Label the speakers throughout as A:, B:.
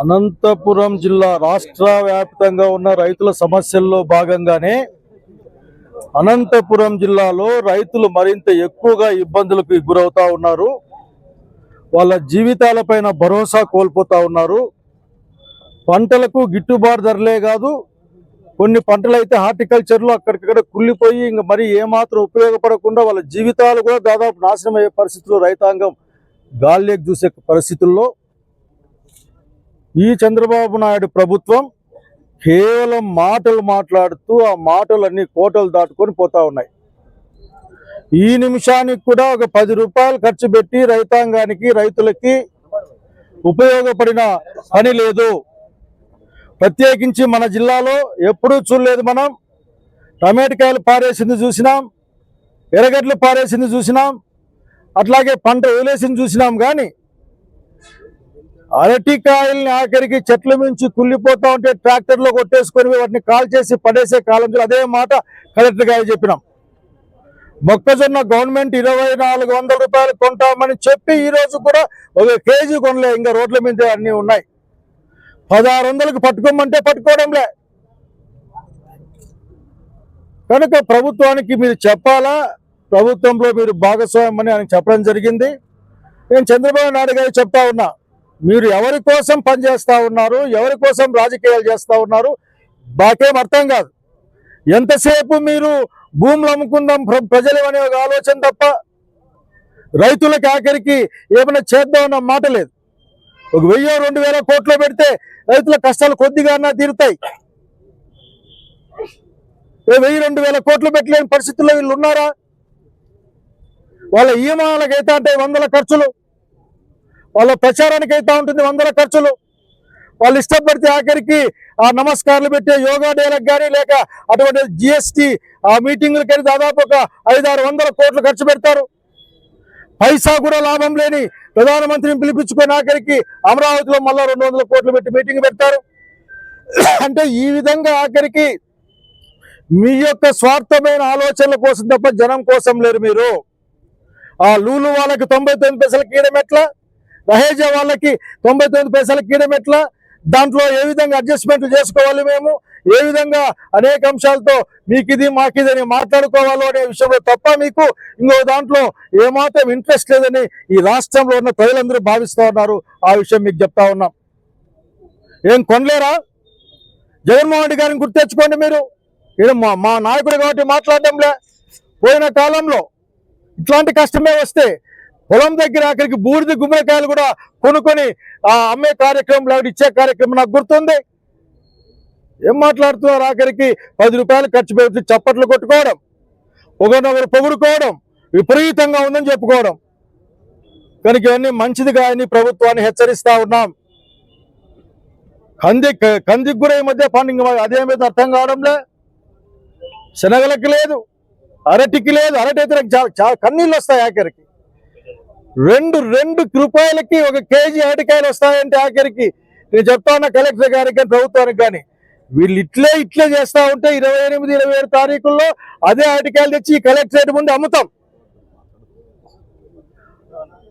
A: అనంతపురం జిల్లా రాష్ట్ర వ్యాప్తంగా ఉన్న రైతుల సమస్యల్లో భాగంగానే అనంతపురం జిల్లాలో రైతులు మరింత ఎక్కువగా ఇబ్బందులకు గురవుతా ఉన్నారు. వాళ్ళ జీవితాలపైన భరోసా కోల్పోతా ఉన్నారు. పంటలకు గిట్టుబాటు ధరలే కాదు కొన్ని పంటలు అయితే హార్టికల్చర్లో అక్కడికక్కడ కుళ్ళిపోయి ఇంక మరి ఏమాత్రం ఉపయోగపడకుండా వాళ్ళ జీవితాలు కూడా దాదాపు నాశనం అయ్యే పరిస్థితుల్లో రైతాంగం గాల్లేకి చూసే పరిస్థితుల్లో ఈ చంద్రబాబు నాయుడు ప్రభుత్వం కేవలం మాటలు మాట్లాడుతూ ఆ మాటలన్నీ కోటలు దాటుకొని పోతా ఉన్నాయి. ఈ నిమిషానికి కూడా ఒక పది రూపాయలు ఖర్చు పెట్టి రైతాంగానికి రైతులకి ఉపయోగపడిన పని లేదు. ప్రత్యేకించి మన జిల్లాలో ఎప్పుడూ చూడలేదు మనం. టమాటకాయలు పారేసింది చూసినాం ఎర్రగడ్డలు పారేసింది చూసినాం అట్లాగే పంట వదిలేసింది చూసినాం కానీ అరటికాయల్ని ఆఖరికి చెట్ల మించి కుళ్ళిపోతా ఉంటే ట్రాక్టర్లో కొట్టేసుకొని వాటిని కాల్ చేసి పడేసే కాలం అదే మాట కలెక్టర్ గారు చెప్పినాం. మొక్కజొన్న గవర్నమెంట్ ఇరవై నాలుగు వందల రూపాయలు కొంటామని చెప్పి ఈ రోజు కూడా ఒక కేజీ కొనలే. ఇంకా రోడ్ల మీద అన్ని ఉన్నాయి. పదహారు వందలకు పట్టుకోమంటే పట్టుకోవడంలే. కనుక ప్రభుత్వానికి మీరు చెప్పాలా? ప్రభుత్వంలో మీరు భాగస్వామ్యం అని ఆయన చెప్పడం జరిగింది. నేను చంద్రబాబు నాయుడు గారు చెప్తా ఉన్నా. మీరు ఎవరి కోసం పనిచేస్తూ ఉన్నారు ఎవరి కోసం రాజకీయాలు చేస్తా ఉన్నారు మాకేం అర్థం కాదు. ఎంతసేపు మీరు భూములు అమ్ముకుందాం ప్ర- ప్రజలు అనే ఒక ఆలోచన తప్ప రైతులకు ఆఖరికి ఏమైనా చేద్దామన్న మాట లేదు. ఒక వెయ్యి రెండు వేల కోట్లు పెడితే రైతుల కష్టాలు కొద్దిగా అన్నా తీరుతాయి. వెయ్యి రెండు వేల కోట్లు పెట్టలేని పరిస్థితుల్లో వీళ్ళు ఉన్నారా? వాళ్ళ ఈమాలకైతే అంటే వందల ఖర్చులు. వాళ్ళ ప్రచారానికి అయితే ఉంటుంది వందల ఖర్చులు. వాళ్ళు ఇష్టపడితే ఆఖరికి ఆ నమస్కారాలు పెట్టే యోగా డేలకు కానీ లేక అటువంటి జిఎస్టి ఆ మీటింగులకి కానీ దాదాపు ఒక ఐదారు వందల కోట్లు ఖర్చు పెడతారు. పైసా కూడా లాభం లేని ప్రధానమంత్రిని పిలిపించుకొని ఆఖరికి అమరావతిలో మళ్ళా రెండు వందల కోట్లు పెట్టి మీటింగ్ పెడతారు. అంటే ఈ విధంగా ఆఖరికి మీ యొక్క స్వార్థమైన ఆలోచనల కోసం తప్ప జనం కోసం లేరు మీరు. ఆ లూలు వాళ్ళకి తొంభై తొమ్మిది పైసలకి ఇయడం ఎట్లా రహేజా వాళ్ళకి తొంభై తొమ్మిది పైసలకి ఇయడం దాంట్లో ఏ విధంగా అడ్జస్ట్మెంట్లు చేసుకోవాలి మేము? ఏ విధంగా అనేక అంశాలతో మీకు ఇది మాకు ఇది అని మాట్లాడుకోవాలో అనే విషయంలో తప్ప మీకు ఇంకో దాంట్లో ఏమాత్రం ఇంట్రెస్ట్ లేదని ఈ రాష్ట్రంలో ఉన్న ప్రజలందరూ భావిస్తూ ఉన్నారు. ఆ విషయం మీకు చెప్తా ఉన్నాం. ఏం కొనలేరా? జగన్మోహన్ రెడ్డి గారిని గుర్తెచ్చుకోండి మీరు. ఈయన మా మా నాయకుడు కాబట్టి మాట్లాడడంలే పోయిన కాలంలో ఇట్లాంటి కష్టమే వస్తే పొలం దగ్గర అక్కడికి బూడిద గుమ్మడికాయలు కూడా కొనుక్కొని ఆ అమ్మే కార్యక్రమం లేకపోతే ఇచ్చే కార్యక్రమం నాకు గుర్తుంది. ఏం మాట్లాడుతున్నారు ఆఖరికి? పది రూపాయలు ఖర్చు పెట్టి చప్పట్లు కొట్టుకోవడం ఒకరినొకరు పొగుడుకోవడం విపరీతంగా ఉందని చెప్పుకోవడం. కనుక ఇవన్నీ మంచిది కాదని ప్రభుత్వాన్ని హెచ్చరిస్తా ఉన్నాం. కంది కందికి కూడా ఈ మధ్య పండుగ అదేమైతే అర్థం కావడంలే. శనగలకి లేదు అరటికి లేదు అరటి అయితే నాకు చాలా చాలా కన్నీళ్ళు వస్తాయి ఆఖరికి. రెండు రెండు రూపాయలకి ఒక కేజీ అరటికాయలు వస్తాయంటే ఆఖరికి. నేను చెప్తా ఉన్నా కలెక్టర్ గారికి కానీ ప్రభుత్వానికి కానీ వీళ్ళు ఇట్లే ఇట్లే చేస్తా ఉంటే ఇరవై ఎనిమిది ఇరవై ఏడు తారీఖుల్లో అదే అరటికాయలు తెచ్చి కలెక్టరేట్ ముందు అమ్ముతాం.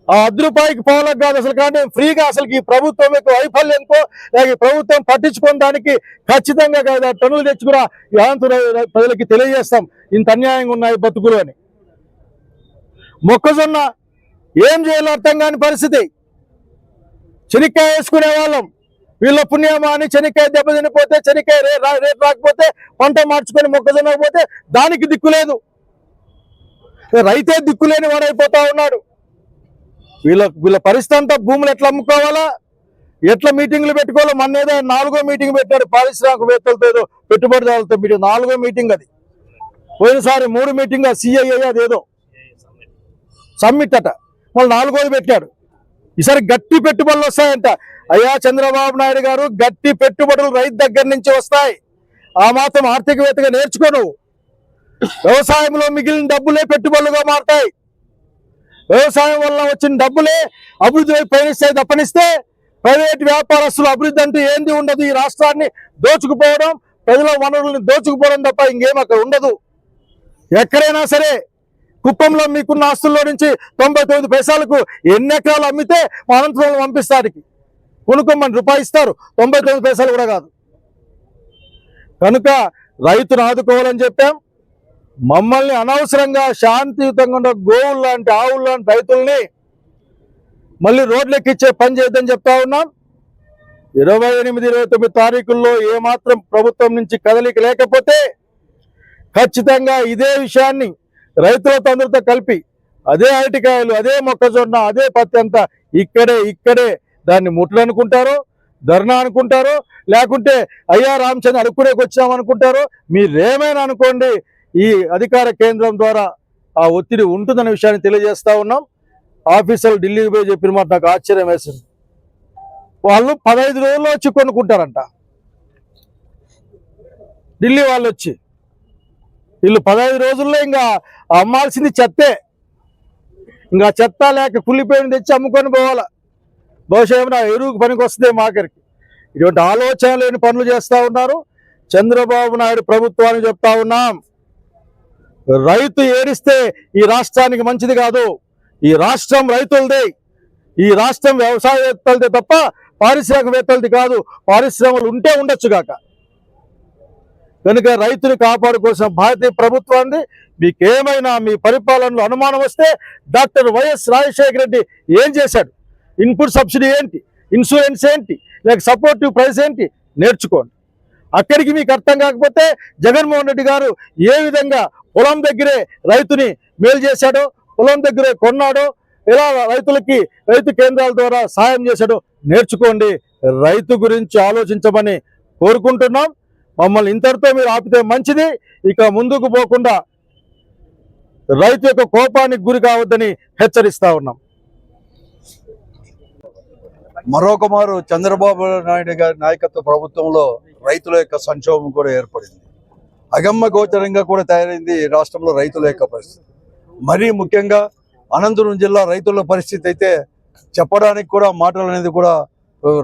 A: ఆ అర్ధ రూపాయికి పోలకు కాదు అసలు కానీ ఫ్రీగా అసలు ఈ ప్రభుత్వం యొక్క వైఫల్యంతో లేక ఈ ప్రభుత్వం పట్టించుకున్న దానికి ఖచ్చితంగా కాదు. ఆ టన్నులు తెచ్చి కూడా ఈ ఆంధ్ర ప్రజలకి తెలియజేస్తాం. ఇంత అన్యాయంగా ఉన్నాయి బతుకులు అని. మొక్కజొన్న ఏం చేయాలో అర్థం కాని పరిస్థితి. చెనిక్కాయ వేసుకునే వాళ్ళం. వీళ్ళ పుణ్యమా అని చెనిక్కాయ దెబ్బతినిపోతే చెనిక్కాయ రేట్ రా- రాకపోతే పంట మార్చుకొని మొక్కజొన్న పోతే దానికి దిక్కులేదు రైతే దిక్కులేని వాడైపోతా ఉన్నాడు. వీళ్ళ వీళ్ళ పరిస్థితి అంతా భూములు ఎట్లా అమ్ముకోవాలా? ఎట్లా మీటింగ్లు పెట్టుకోవాలో? మొన్న ఏదో నాలుగో మీటింగ్ పెట్టాడు పారిశ్రామికవేత్తలతో ఏదో పెట్టుబడిదారులతో మీటింగ్. నాలుగో మీటింగ్ అది. పోయినసారి మూడు మీటింగ్ సిఐఏ అదేదో సమ్మిట్ అట. మళ్ళీ నాలుగోది పెట్టాడు ఈసారి గట్టి పెట్టుబడులు వస్తాయంట. అయ్యా చంద్రబాబు నాయుడు గారు గట్టి పెట్టుబడులు రైతు దగ్గర నుంచి వస్తాయి. ఆ మాత్రం ఆర్థికవేత్తగా నేర్చుకోను వ్యవసాయంలో మిగిలిన డబ్బులే పెట్టుబడులుగా మారతాయి. వ్యవసాయం వల్ల వచ్చిన డబ్బులే అభివృద్ధి పయనిస్తాయి తప్పనిస్తే ప్రైవేట్ వ్యాపారస్తులు అభివృద్ధి అంటే ఏంది ఉండదు. ఈ రాష్ట్రాన్ని దోచుకుపోవడం ప్రజల వనరుల్ని దోచుకుపోవడం తప్ప ఇంకేం అక్కడ ఉండదు. ఎక్కడైనా సరే కుప్పంలో మీకున్న ఆస్తుల్లో నుంచి తొంభై తొమ్మిది పైసలకు ఎన్ని ఎకరాలు అమ్మితే మా అనంతపురం పంపిస్తానికి కొనుక్కోమని రూపాయి ఇస్తారు. తొంభై తొమ్మిది పైసలు కూడా కాదు. కనుక రైతును ఆదుకోవాలని చెప్పాం. మమ్మల్ని అనవసరంగా శాంతియుతంగా ఉన్న గోవులు లాంటి ఆవులు లాంటి రైతుల్ని మళ్ళీ రోడ్లెక్కిచ్చే పని చేద్దని చెప్తా ఉన్నాం. ఇరవై ఎనిమిది ఇరవై తొమ్మిది తారీఖుల్లో ఏమాత్రం ప్రభుత్వం నుంచి కదలిక లేకపోతే ఖచ్చితంగా ఇదే విషయాన్ని రైతులతో అందరితో కలిపి అదే అరటికాయలు అదే మొక్కజొన్న అదే పత్తి అంతా ఇక్కడే ఇక్కడే దాన్ని ముట్లనుకుంటారో ధర్నా అనుకుంటారో లేకుంటే అయ్యా రామచంద్ర అడుక్కునేకి వచ్చామనుకుంటారో మీరేమైనా అనుకోండి ఈ అధికార కేంద్రం ద్వారా ఆ ఒత్తిడి ఉంటుందనే విషయాన్ని తెలియజేస్తా ఉన్నాం. ఆఫీసర్లు ఢిల్లీకి పోయి చెప్పిన మాట నాకు ఆశ్చర్యం వేసింది. వాళ్ళు పదహైదు రోజుల్లో వచ్చి కొనుక్కుంటారంట. ఢిల్లీ వాళ్ళు వచ్చి వీళ్ళు పదహైదు రోజుల్లో ఇంకా అమ్మాల్సింది చెత్తే. ఇంకా చెత్త లేక కుళ్ళిపోయిన తెచ్చి అమ్ముకొని పోవాలా. బహుశా ఏమైనా ఎరువుకు పనికి వస్తుంది మాకరికి ఇటువంటి ఆలోచన లేని పనులు చేస్తా ఉన్నారు. చంద్రబాబు నాయుడు ప్రభుత్వాన్ని చెప్తా ఉన్నాం. రైతు ఏడిస్తే ఈ రాష్ట్రానికి మంచిది కాదు. ఈ రాష్ట్రం రైతులదే. ఈ రాష్ట్రం వ్యవసాయవేత్తలదే తప్ప పారిశ్రామికవేత్తలది కాదు. పారిశ్రమలు ఉంటే ఉండొచ్చు కాక. కనుక రైతుని కాపాడుకోవాల్సిన భారతీయ ఈ ప్రభుత్వాన్ని మీకేమైనా మీ పరిపాలనలో అనుమానం వస్తే డాక్టర్ వైఎస్ రాజశేఖర రెడ్డి ఏం చేశాడు? ఇన్పుట్ సబ్సిడీ ఏంటి? ఇన్సూరెన్స్ ఏంటి? లేక సపోర్టివ్ ప్రైస్ ఏంటి? నేర్చుకోండి. అక్కడికి మీకు అర్థం కాకపోతే జగన్మోహన్ రెడ్డి గారు ఏ విధంగా పొలం దగ్గరే రైతుని మేలు చేశాడో పొలం దగ్గరే కొన్నాడో ఎలా రైతులకి రైతు కేంద్రాల ద్వారా సాయం చేశాడో నేర్చుకోండి. రైతు గురించి ఆలోచించమని కోరుకుంటున్నాం. మమ్మల్ని ఇంతటితో మీరు ఆపితే మంచిది. ఇక ముందుకు పోకుండా రైతు యొక్క కోపానికి గురి కావద్దని హెచ్చరిస్తా ఉన్నాం.
B: మరొక మారు చంద్రబాబు నాయుడు గారి నాయకత్వ ప్రభుత్వంలో రైతుల యొక్క సంక్షోభం కూడా ఏర్పడింది. అగమ్మ గోచరంగా కూడా తయారైంది ఈ రాష్ట్రంలో రైతుల యొక్క పరిస్థితి. మరీ ముఖ్యంగా అనంతపురం జిల్లా రైతుల పరిస్థితి అయితే చెప్పడానికి కూడా మాటలు అనేది కూడా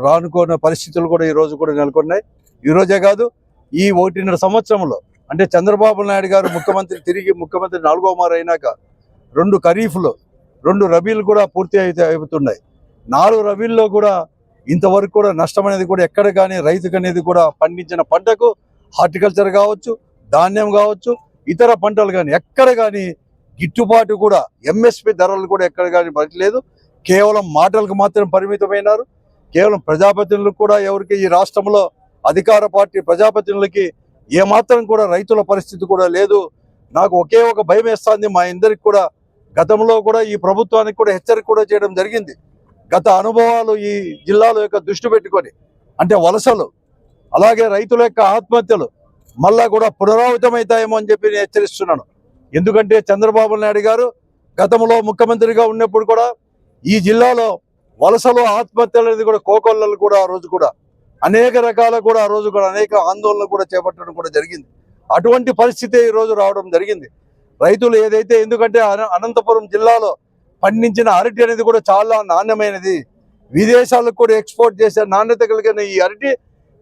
B: రానుకోని పరిస్థితులు కూడా ఈ రోజు కూడా నెలకొన్నాయి. ఈ రోజే కాదు ఈ ఒకటిన్నర సంవత్సరంలో అంటే చంద్రబాబు నాయుడు గారు ముఖ్యమంత్రి తిరిగి ముఖ్యమంత్రి నాలుగో మారు అయినాక రెండు ఖరీఫ్లు రెండు రబీలు కూడా పూర్తి అయితే అవుతున్నాయి. నాలుగు రబీల్లో కూడా ఇంతవరకు కూడా నష్టం అనేది కూడా ఎక్కడ కానీ రైతుకు అనేది కూడా పండించిన పంటకు హార్టికల్చర్ కావచ్చు ధాన్యం కావచ్చు ఇతర పంటలు కానీ ఎక్కడ కానీ గిట్టుబాటు కూడా ఎంఎస్పి ధరలు కూడా ఎక్కడ కానీ పడలేదు కేవలం మాటలకు మాత్రం పరిమితమైనారు. కేవలం ప్రజాప్రతినిధులకు కూడా ఎవరికి ఈ రాష్ట్రంలో అధికార పార్టీ ప్రజాప్రతినిధులకి ఏమాత్రం కూడా రైతుల పరిస్థితి కూడా లేదు. నాకు ఒకే ఒక భయం వేస్తుంది. మా ఇందరికి కూడా గతంలో కూడా ఈ ప్రభుత్వానికి కూడా హెచ్చరిక కూడా చేయడం జరిగింది. గత అనుభవాలు ఈ జిల్లాల యొక్క దృష్టి పెట్టుకొని అంటే వలసలు అలాగే రైతుల యొక్క ఆత్మహత్యలు మళ్ళా కూడా పునరావృతమవుతాయేమో అని చెప్పి నేను హెచ్చరిస్తున్నాను. ఎందుకంటే చంద్రబాబు నాయుడు గారు గతంలో ముఖ్యమంత్రిగా ఉన్నప్పుడు కూడా ఈ జిల్లాలో వలసలు ఆత్మహత్యలు అనేది కూడా కోకొల్లలు కూడా ఆ రోజు కూడా అనేక రకాల కూడా ఆ రోజు కూడా అనేక ఆందోళనలు కూడా చేపట్టడం కూడా జరిగింది. అటువంటి పరిస్థితి ఈ రోజు రావడం జరిగింది. రైతులు ఏదైతే ఎందుకంటే అన- అనంతపురం జిల్లాలో పండించిన అరటి అనేది కూడా చాలా నాణ్యమైనది. విదేశాలకు కూడా ఎక్స్పోర్ట్ చేసే నాణ్యత కలిగిన ఈ అరటి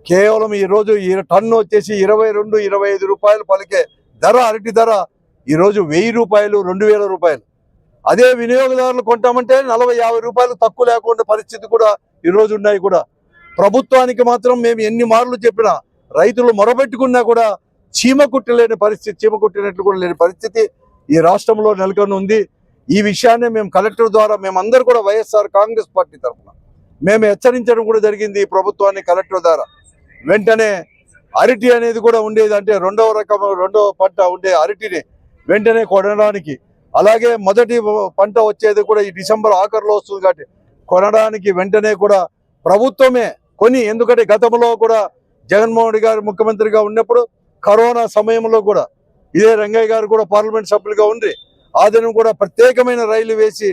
B: కేవలం ఈ రోజు ఈ టన్ను వచ్చేసి ఇరవై రెండు ఇరవై ఐదు రూపాయలు పలికే ధర అరటి ధర ఈరోజు వెయ్యి రూపాయలు రెండు వేల రూపాయలు. అదే వినియోగదారులు కొంటామంటే నలభై యాభై రూపాయలు తక్కువ లేకుండా పరిస్థితి కూడా ఈ రోజు ఉన్నాయి కూడా. ప్రభుత్వానికి మాత్రం మేము ఎన్ని మార్లు చెప్పినా రైతులు మొరబెట్టుకున్నా కూడా చీమ కుట్టలేని పరిస్థితి చీమ కుట్టినట్లు కూడా లేని పరిస్థితి ఈ రాష్ట్రంలో నెలకొని ఉంది. ఈ విషయాన్ని మేము కలెక్టర్ ద్వారా మేమందరూ కూడా వైఎస్ఆర్ కాంగ్రెస్ పార్టీ తరఫున మేము హెచ్చరించడం కూడా జరిగింది ఈ ప్రభుత్వాన్ని కలెక్టర్ ద్వారా. వెంటనే అరటి అనేది కూడా ఉండేది అంటే రెండవ రకం రెండవ పంట ఉండే అరటిని వెంటనే కొనడానికి. అలాగే మొదటి పంట వచ్చేది కూడా ఈ డిసెంబర్ ఆఖరిలో వస్తుంది కాబట్టి కొనడానికి వెంటనే కూడా ప్రభుత్వమే కొని. ఎందుకంటే గతంలో కూడా జగన్మోహన్ రెడ్డి గారు ముఖ్యమంత్రిగా ఉన్నప్పుడు కరోనా సమయంలో కూడా ఇదే రంగయ్య గారు కూడా పార్లమెంట్ సభ్యులుగా ఉండి ఆ కూడా ప్రత్యేకమైన రైలు వేసి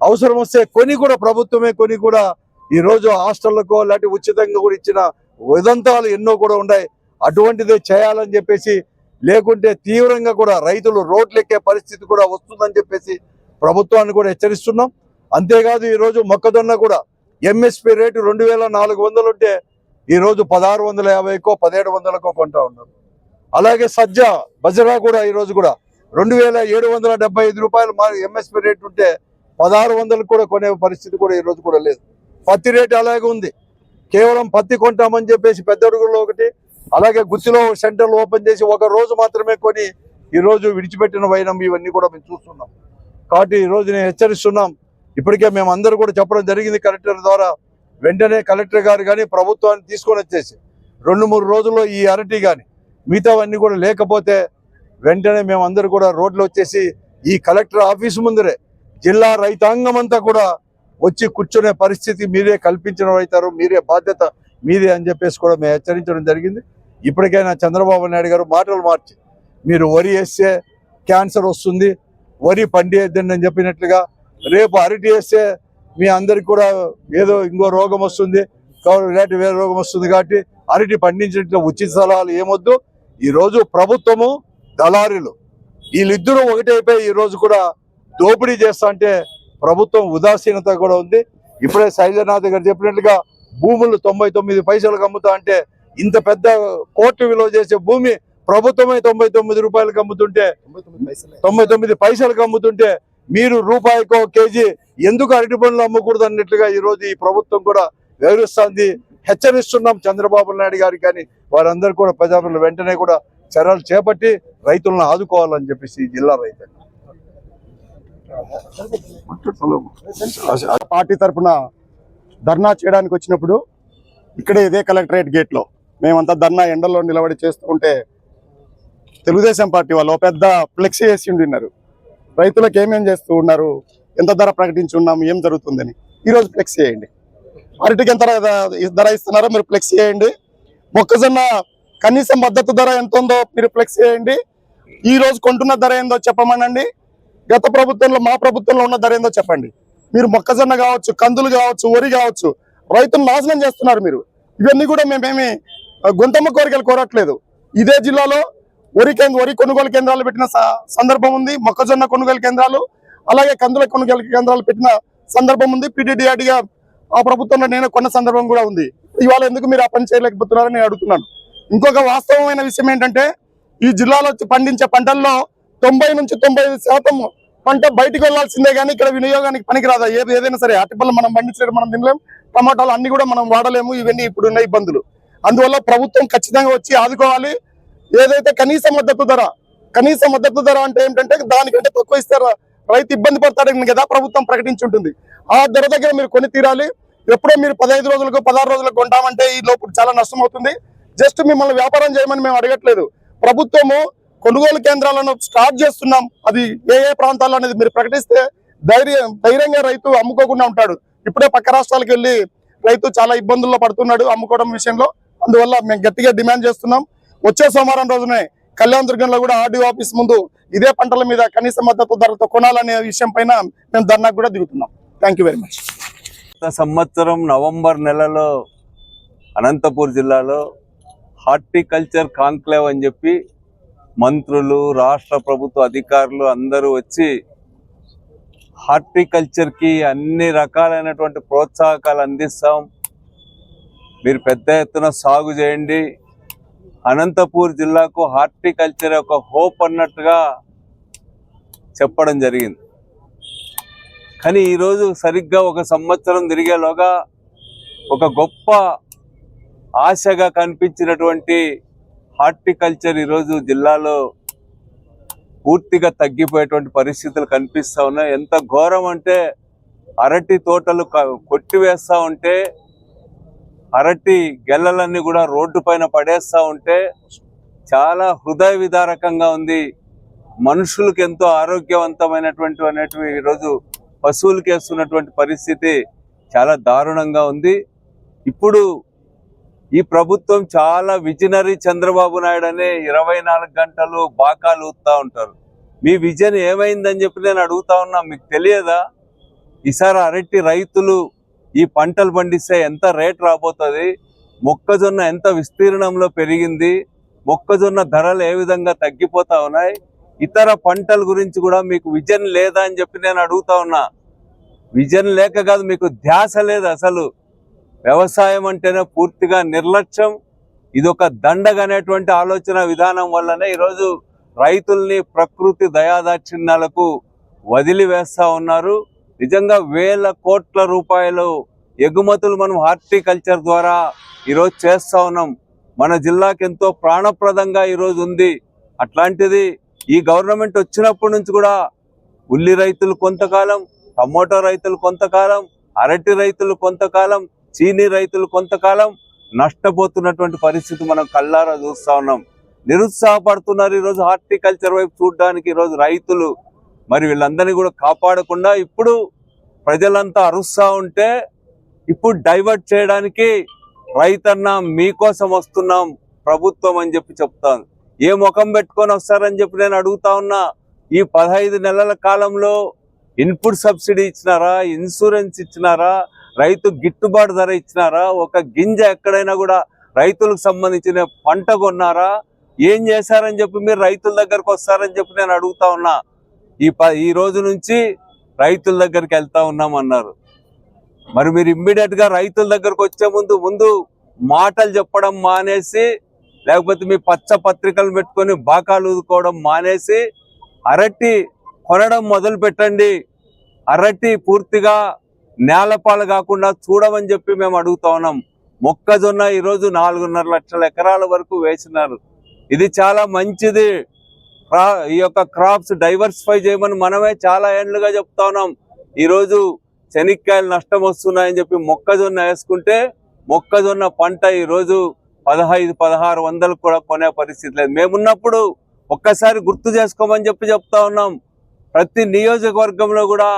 B: అవసరం వస్తే కొని కూడా ప్రభుత్వమే కొని కూడా ఈరోజు హాస్టళ్ళకు లాంటి ఉచితంగా కూడా ఇచ్చిన ఉదంతాలు ఎన్నో కూడా ఉన్నాయి. అటువంటిది చేయాలని చెప్పేసి లేకుంటే తీవ్రంగా కూడా రైతులు రోడ్లెక్కే పరిస్థితి కూడా వస్తుందని చెప్పేసి ప్రభుత్వాన్ని కూడా హెచ్చరిస్తున్నాం. అంతేకాదు ఈరోజు మొక్కజొన్న కూడా ఎంఎస్పి రేటు రెండు వేల నాలుగు వందలు ఉంటే ఈరోజు పదహారు వందల యాభైకో పదిహేడు వందలకో కొంటా ఉన్నారు. అలాగే సజ్జ బజరా కూడా ఈరోజు కూడా రెండు వేల ఏడు వందల డెబ్బై ఐదు రూపాయలు మా ఎంఎస్పి రేటు ఉంటే పదహారు వందలకు కూడా కొనే పరిస్థితి కూడా ఈ రోజు కూడా లేదు. పత్తి రేటు అలాగే ఉంది. కేవలం పత్తి కొంటామని చెప్పేసి పెద్ద అడుగుల్లో ఒకటి అలాగే గుత్తిలో సెంటర్లు ఓపెన్ చేసి ఒక రోజు మాత్రమే కొని ఈరోజు విడిచిపెట్టిన వైనం ఇవన్నీ కూడా మేము చూస్తున్నాం. కాబట్టి ఈ రోజు నేను హెచ్చరిస్తున్నాం. ఇప్పటికే మేము అందరూ కూడా చెప్పడం జరిగింది కలెక్టర్ ద్వారా. వెంటనే కలెక్టర్ గారు కానీ ప్రభుత్వాన్ని తీసుకొని వచ్చేసి రెండు మూడు రోజుల్లో ఈ అరటి కానీ మిగతావన్నీ కూడా లేకపోతే వెంటనే మేము అందరూ కూడా రోడ్లు వచ్చేసి ఈ కలెక్టర్ ఆఫీస్ ముందరే జిల్లా రైతాంగం అంతా కూడా వచ్చి కూర్చునే పరిస్థితి మీరే కల్పించడం అవుతారు మీరే బాధ్యత మీదే అని చెప్పేసి కూడా మేము హెచ్చరించడం జరిగింది. ఇప్పటికైనా చంద్రబాబు నాయుడు గారు మాటలు మార్చి మీరు వరి వేస్తే క్యాన్సర్ వస్తుంది వరి పండియద్దని అని చెప్పినట్లుగా రేపు అరటి వేస్తే మీ అందరికి కూడా ఏదో ఇంకో రోగం వస్తుంది. కాబట్టి వేరే రోగం వస్తుంది కాబట్టి అరటి పండించినట్లు ఉచిత సలహాలు ఏమొద్దు. ఈ రోజు ప్రభుత్వము దళారులు వీళ్ళిద్దరూ ఒకటైపోయి ఈ రోజు కూడా దోపిడీ చేస్తా అంటే ప్రభుత్వం ఉదాసీనత కూడా ఉంది. ఇప్పుడే శైలనాథ్ గారు చెప్పినట్లుగా భూములు తొంభై తొమ్మిది పైసలకు అమ్ముతా అంటే ఇంత పెద్ద కోర్టు విలువ చేసే భూమి ప్రభుత్వమే తొంభై తొమ్మిది రూపాయలకు అమ్ముతుంటే తొంభై తొమ్మిది పైసలకు అమ్ముతుంటే మీరు రూపాయికో కేజీ ఎందుకు అరటి పండ్లు అమ్మకూడదు అన్నట్లుగా ఈ ఈ ప్రభుత్వం కూడా వివరిస్తుంది హెచ్చరిస్తున్నాం చంద్రబాబు నాయుడు గారు కానీ వారందరూ కూడా ప్రజాప్రతినిధులు వెంటనే కూడా చర్యలు చేపట్టి రైతులను ఆదుకోవాలని చెప్పేసి ఈ జిల్లా రైతు
C: పార్టీ తరపున ధర్నా చేయడానికి వచ్చినప్పుడు ఇక్కడే ఇదే కలెక్టరేట్ గేట్లో మేమంతా ధర్నా ఎండలో నిలబడి చేస్తూ ఉంటే తెలుగుదేశం పార్టీ వాళ్ళు పెద్ద ఫ్లెక్సీ వేసి ఉండిన్నారు. రైతులకు ఏమేం చేస్తూ ఉన్నారు? ఎంత ధర ప్రకటించి ఉన్నాము ఏం జరుగుతుందని. ఈ రోజు చేయండి. అరటికి ఎంత ధర- ఇస్తున్నారో మీరు ఫ్లెక్స్ చేయండి. మొక్కజొన్న కనీసం మద్దతు ధర ఎంత ఉందో మీరు ఫ్లెక్స్ చేయండి. ఈ రోజు కొంటున్న ధర ఏందో చెప్పమనండి. గత ప్రభుత్వంలో మా ప్రభుత్వంలో ఉన్న ధర ఏందో చెప్పండి. మీరు మొక్కజొన్న కావచ్చు కందులు కావచ్చు వరి కావచ్చు రైతులు నాశనం చేస్తున్నారు మీరు. ఇవన్నీ కూడా మేమేమి గుంతమ్మ గొంతమ్మ కోరికలు కోరట్లేదు. ఇదే జిల్లాలో వరి కేంద్ర వరి కొనుగోలు కేంద్రాలు పెట్టిన స- సందర్భం ఉంది. మొక్కజొన్న కొనుగోలు కేంద్రాలు అలాగే కందుల కొనుగోలు కేంద్రాలు పెట్టిన సందర్భం ఉంది. పిటిడిఆర్డిగా ఆ ప్రభుత్వంలో నేను కొన్న సందర్భం కూడా ఉంది. ఇవాళ ఎందుకు మీరు ఆ పని చేయలేకపోతున్నారని నేను అడుగుతున్నాను. ఇంకొక వాస్తవమైన విషయం ఏంటంటే ఈ జిల్లాలో వచ్చి పండించే పంటల్లో తొంభై నుంచి తొంభై ఐదు శాతం పంట బయటికి వెళ్ళాల్సిందే కానీ ఇక్కడ వినియోగానికి పనికిరాదా? ఏది ఏదైనా సరే అరటిపళ్ళు మనం పండించడం మనం తినలేం. టమాటాలు అన్ని కూడా మనం వాడలేము. ఇవన్నీ ఇప్పుడున్న ఇబ్బందులు. అందువల్ల ప్రభుత్వం ఖచ్చితంగా వచ్చి ఆదుకోవాలి. ఏదైతే కనీస మద్దతు ధర కనీస మద్దతు ధర అంటే ఏంటంటే దానికంటే తక్కువ ఇస్తారా రైతు ఇబ్బంది పడతాడని కదా ప్రభుత్వం ప్రకటించి ఉంటుంది ఆ ధర దగ్గర మీరు కొని తీరాలి. ఎప్పుడో మీరు పదహైదు రోజులకు పదహారు రోజులకు కొంటామంటే ఈ లోపు చాలా నష్టం అవుతుంది. జస్ట్ మిమ్మల్ని వ్యాపారం చేయమని మేము అడగట్లేదు. ప్రభుత్వము కొనుగోలు కేంద్రాలను స్టార్ట్ చేస్తున్నాం. అది ఏ ఏ ప్రాంతాల్లో అనేది మీరు ప్రకటిస్తే ధైర్యం ధైర్యంగా రైతు అమ్ముకోకుండా ఉంటాడు. ఇప్పుడే పక్క రాష్ట్రాలకు వెళ్ళి రైతు చాలా ఇబ్బందుల్లో పడుతున్నాడు అమ్ముకోవడం విషయంలో. అందువల్ల మేము గట్టిగా డిమాండ్ చేస్తున్నాం. వచ్చే సోమవారం రోజునే కళ్యాణ దుర్గంలో కూడా ఆర్డీఓ ఆఫీస్ ముందు ఇదే పంటల మీద కనీస మద్దతు ధరతో కొనాలనే విషయం పైన మేము ధర్నాకు కూడా దిగుతున్నాం. థ్యాంక్ వెరీ మచ్
D: సంవత్సరం నవంబర్ నెలలో అనంతపూర్ జిల్లాలో హార్టికల్చర్ కాంక్లేవ్ అని చెప్పి మంత్రులు రాష్ట్ర ప్రభుత్వ అధికారులు అందరూ వచ్చి హార్టికల్చర్కి అన్ని రకాలైనటువంటి ప్రోత్సాహకాలు అందిస్తాం. మీరు పెద్ద ఎత్తున సాగు చేయండి. అనంతపూర్ జిల్లాకు హార్టికల్చర్ ఒక హోప్ అన్నట్టుగా చెప్పడం జరిగింది. కానీ ఈరోజు సరిగ్గా ఒక సంవత్సరం తిరిగేలోగా ఒక గొప్ప ఆశగా కనిపించినటువంటి హార్టికల్చర్ ఈరోజు జిల్లాలో పూర్తిగా తగ్గిపోయేటువంటి పరిస్థితులు కనిపిస్తూ ఉన్నాయి. ఎంత ఘోరం అంటే అరటి తోటలు కొట్టివేస్తూ ఉంటే అరటి గెల్లలన్నీ కూడా రోడ్డు పైన పడేస్తూ ఉంటే చాలా హృదయ విదారకంగా ఉంది. మనుషులకు ఎంతో ఆరోగ్యవంతమైనటువంటి అనేటివి ఈరోజు పశువులకి వేస్తున్నటువంటి పరిస్థితి చాలా దారుణంగా ఉంది. ఇప్పుడు ఈ ప్రభుత్వం చాలా విజనరీ చంద్రబాబు నాయుడు అనే ఇరవై నాలుగు గంటలు బాకాలు ఊతా ఉంటారు. మీ విజన్ ఏమైందని చెప్పి నేను అడుగుతా ఉన్నా మీకు తెలియదా? ఈసారి అరటి రైతులు ఈ పంటలు పండిస్తే ఎంత రేట్ రాబోతుంది? మొక్కజొన్న ఎంత విస్తీర్ణంలో పెరిగింది? మొక్కజొన్న ధరలు ఏ విధంగా తగ్గిపోతా ఉన్నాయి? ఇతర పంటల గురించి కూడా మీకు విజన్ లేదా అని చెప్పి నేను అడుగుతా ఉన్నా. విజన్ లేక కాదు మీకు ధ్యాస లేదు అసలు. వ్యవసాయం అంటేనే పూర్తిగా నిర్లక్ష్యం. ఇది ఒక దండగనేటువంటి ఆలోచన విధానం వల్లనే ఈరోజు రైతుల్ని ప్రకృతి దయాదాక్షిణ్యాలకు వదిలివేస్తా ఉన్నారు. నిజంగా వేల కోట్ల రూపాయలు ఎగుమతులు మనం హార్టికల్చర్ ద్వారా ఈరోజు చేస్తా ఉన్నాం. మన జిల్లాకి ఎంతో ప్రాణప్రదంగా ఈరోజు ఉంది. అట్లాంటిది ఈ గవర్నమెంట్ వచ్చినప్పటి నుంచి కూడా ఉల్లి రైతులు కొంతకాలం టమోటా రైతులు కొంతకాలం అరటి రైతులు కొంతకాలం చీనీ రైతులు కొంతకాలం నష్టపోతున్నటువంటి పరిస్థితి మనం కళ్ళారా చూస్తా ఉన్నాం. నిరుత్సాహపడుతున్నారు ఈరోజు హార్టికల్చర్ వైపు చూడడానికి ఈరోజు రైతులు. మరి వీళ్ళందరినీ కూడా కాపాడకుండా ఇప్పుడు ప్రజలంతా అరుస్తా ఉంటే ఇప్పుడు డైవర్ట్ చేయడానికి రైతన్న మీకోసం వస్తున్నాం ప్రభుత్వం అని చెప్పి చెప్తాను. ఏ ముఖం పెట్టుకొని వస్తారని చెప్పి నేను అడుగుతా ఉన్నా ఈ పదహైదు నెలల కాలంలో ఇన్పుట్ సబ్సిడీ ఇచ్చినారా ఇన్సూరెన్స్ ఇచ్చినారా రైతు గిట్టుబాటు ధర ఇచ్చినారా ఒక గింజ ఎక్కడైనా కూడా రైతులకు సంబంధించిన పంట కొన్నారా ఏం చేశారని చెప్పి మీరు రైతుల దగ్గరకు వస్తారని చెప్పి నేను అడుగుతా ఉన్నా. ఈ ప ఈ రోజు నుంచి రైతుల దగ్గరికి వెళ్తా ఉన్నాం అన్నారు. మరి మీరు ఇమ్మీడియట్గా రైతుల దగ్గరకు వచ్చే ముందు ముందు మాటలు చెప్పడం మానేసి లేకపోతే మీ పచ్చ పత్రికలు పెట్టుకొని బాకాలు ఊదుకోవడం మానేసి అరటి కొనడం మొదలు పెట్టండి. అరటి పూర్తిగా నేలపాలు కాకుండా చూడమని చెప్పి మేము అడుగుతా ఉన్నాం. మొక్కజొన్న ఈరోజు నాలుగున్నర లక్షల ఎకరాల వరకు వేసినారు. ఇది చాలా మంచిది. ఈ యొక్క క్రాప్స్ డైవర్సిఫై చేయమని మనమే చాలా ఏండ్లుగా చెప్తా ఉన్నాం. ఈరోజు శనిక్కాయలు నష్టం వస్తున్నాయని చెప్పి మొక్కజొన్న వేసుకుంటే మొక్కజొన్న పంట ఈరోజు పదహైదు పదహారు వందలు కూడా కొనే పరిస్థితి లేదు. మేమున్నప్పుడు ఒక్కసారి గుర్తు చేసుకోమని చెప్పి చెప్తా ఉన్నాం. ప్రతి నియోజకవర్గంలో కూడా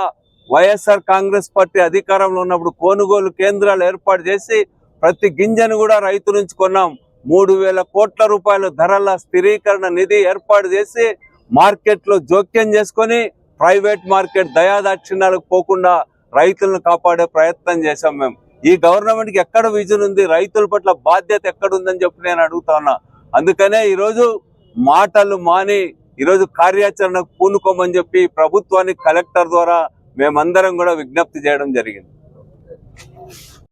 D: వైఎస్ఆర్ కాంగ్రెస్ పార్టీ అధికారంలో ఉన్నప్పుడు కొనుగోలు కేంద్రాలు ఏర్పాటు చేసి ప్రతి గింజను కూడా రైతు నుంచి కొన్నాం. మూడు వేల కోట్ల రూపాయల ధరల స్థిరీకరణ నిధి ఏర్పాటు చేసి మార్కెట్లో జోక్యం చేసుకొని ప్రైవేట్ మార్కెట్ దయాదాక్షిణ్యాలకు పోకుండా రైతులను కాపాడే ప్రయత్నం చేశాం మేము. ఈ గవర్నమెంట్కి ఎక్కడ విజన్ ఉంది రైతుల పట్ల బాధ్యత ఎక్కడ ఉందని చెప్పి నేను అడుగుతా ఉన్నా. అందుకనే ఈరోజు మాటలు మాని ఈరోజు కార్యాచరణకు పూనుకోమని చెప్పి ప్రభుత్వానికి కలెక్టర్ ద్వారా మేమందరం కూడా విజ్ఞప్తి చేయడం జరిగింది.